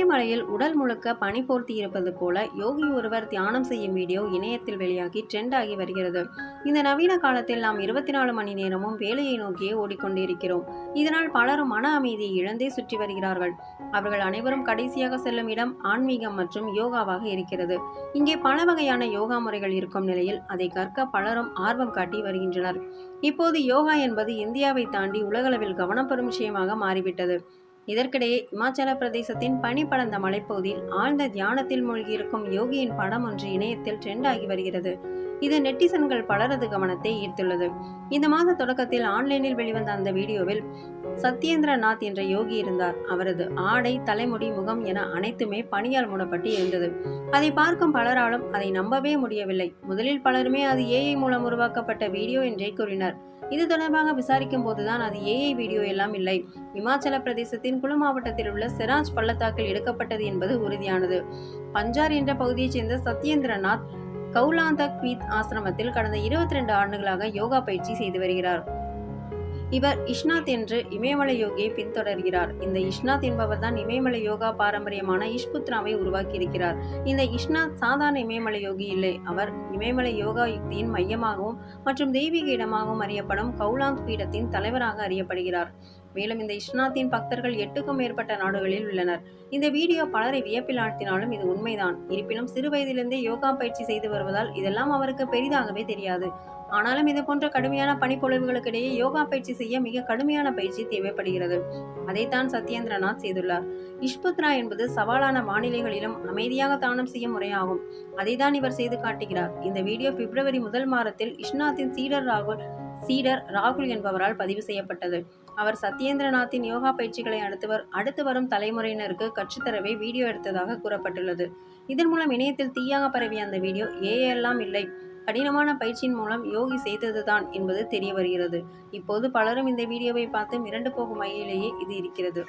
முழுக்க பனி போர்த்தி இருப்பது போல யோகி ஒருவர் தியானம் செய்யும் வீடியோ இணையத்தில் வெளியாகி ட்ரெண்ட் ஆகி வருகிறது. இந்த நவீன காலத்தில் நாம் இருபத்தி நாலு மணி நேரமும் வேலையை நோக்கியே ஓடிக்கொண்டிருக்கிறோம். இதனால் பலரும் மன அமைதியை இழந்தே சுற்றி வருகிறார்கள். அவர்கள் அனைவரும் கடைசியாக செல்லும் இடம் ஆன்மீகம் மற்றும் யோகாவாக இருக்கிறது. இங்கே பல வகையான யோகா முறைகள் இருக்கும் நிலையில் அதை கற்க பலரும் ஆர்வம் காட்டி வருகின்றனர். இப்போது யோகா என்பது இந்தியாவை தாண்டி உலகளவில் கவனம் பெறும் விஷயமாக மாறிவிட்டது. இதற்கிடையே இமாச்சல பிரதேசத்தின் பனி படர்ந்த மலைப்பகுதியில் ஆழ்ந்த தியானத்தில் மூழ்கியிருக்கும் யோகியின் படம் ஒன்று இணையத்தில் ட்ரெண்ட் ஆகி வருகிறது. இது நெட்டிசன்கள் பலரது கவனத்தை ஈர்த்துள்ளது. இந்த மாத தொடக்கத்தில் ஆன்லைனில் வெளிவந்த அந்த வீடியோவில் சத்யேந்திரநாத் என்ற யோகி இருந்தார். அவரது ஆடை தலைமுடி முகம் என அனைத்துமே பணியால் மூடப்பட்டு இருந்தது. அதை பார்க்கும் பலராலும் அதை நம்பவே முடியவில்லை. முதலில் பலருமே அது ஏஐ மூலம் உருவாக்கப்பட்ட வீடியோ என்றே கூறினர். இது தொடர்பாக விசாரிக்கும் போதுதான் அது ஏஐ வீடியோ எல்லாம் இல்லை. இமாச்சல பிரதேசத்தின் குழு மாவட்டத்தில் உள்ள செராஜ் பள்ளத்தாக்கில் எடுக்கப்பட்டது என்பது உறுதியானது. பஞ்சார் என்ற பகுதியைச் சேர்ந்த சத்யேந்திரநாத் கௌலாந்தக் பீத் ஆசிரமத்தில் கடந்த இருபத்தி ரெண்டு ஆண்டுகளாக யோகா பயிற்சி செய்து வருகிறார். இவர் இஷ்நாத் என்று இமயமலை யோகியை பின்தொடர்கிறார். இந்த இஷ்நாத் என்பவர் தான் இமயமலை யோகா பாரம்பரியமான இஷ்புத்ராவை உருவாக்கியிருக்கிறார். இந்த இஷ்நாத் சாதாரண இமயமலை யோகி இல்லை. அவர் இமயமலை யோகா யுக்தியின் மையமாகவும் மற்றும் தெய்வீக இடமாகவும் அறியப்படும் கௌலாந்த் பீடத்தின் தலைவராக அறியப்படுகிறார். மேலும் இந்த இஷ்நாத்தின் பக்தர்கள் எட்டுக்கும் மேற்பட்ட நாடுகளில் உள்ளனர். இந்த வீடியோ பலரை வியப்பில் ஆழ்த்தினாலும் இது உண்மைதான். இருப்பினும் சிறு வயதிலிருந்தே யோகா பயிற்சி செய்து வருவதால் இதெல்லாம் அவருக்கு பெரிதாகவே தெரியாது. ஆனாலும் இது போன்ற கடுமையான பனிப்பொழிவுகளுக்கிடையே யோகா பயிற்சி செய்ய மிக கடுமையான பயிற்சி தேவைப்படுகிறது. அதைத்தான் சத்யேந்திரநாத் செய்துள்ளார். இஷ்புத்ரா என்பது சவாலான வானிலைகளிலும் அமைதியாக தானம் செய்யும் முறையாகும். அதைதான் இவர் செய்து காட்டுகிறார். இந்த வீடியோ பிப்ரவரி முதல் மாதத்தில் இஷ்நாத்தின் சீடர் ராகுல் சீடர் ராகுல் என்பவரால் பதிவு செய்யப்பட்டது. அவர் சத்யேந்திரநாத்தின் யோகா பயிற்சிகளை அடுத்தவர் அடுத்து வரும் தலைமுறையினருக்கு கற்றுத்தரவே வீடியோ எடுத்ததாக கூறப்பட்டுள்ளது. இதன் மூலம் இணையத்தில் தீயாக பரவிய அந்த வீடியோ ஏஎல்லாம் இல்லை. கடினமான பயிற்சியின் மூலம் யோகி செய்ததுதான் என்பது தெரிய வருகிறது. இப்போது பலரும் இந்த வீடியோவை பார்த்து மிரண்டு போகும் வகையிலேயே இது இருக்கிறது.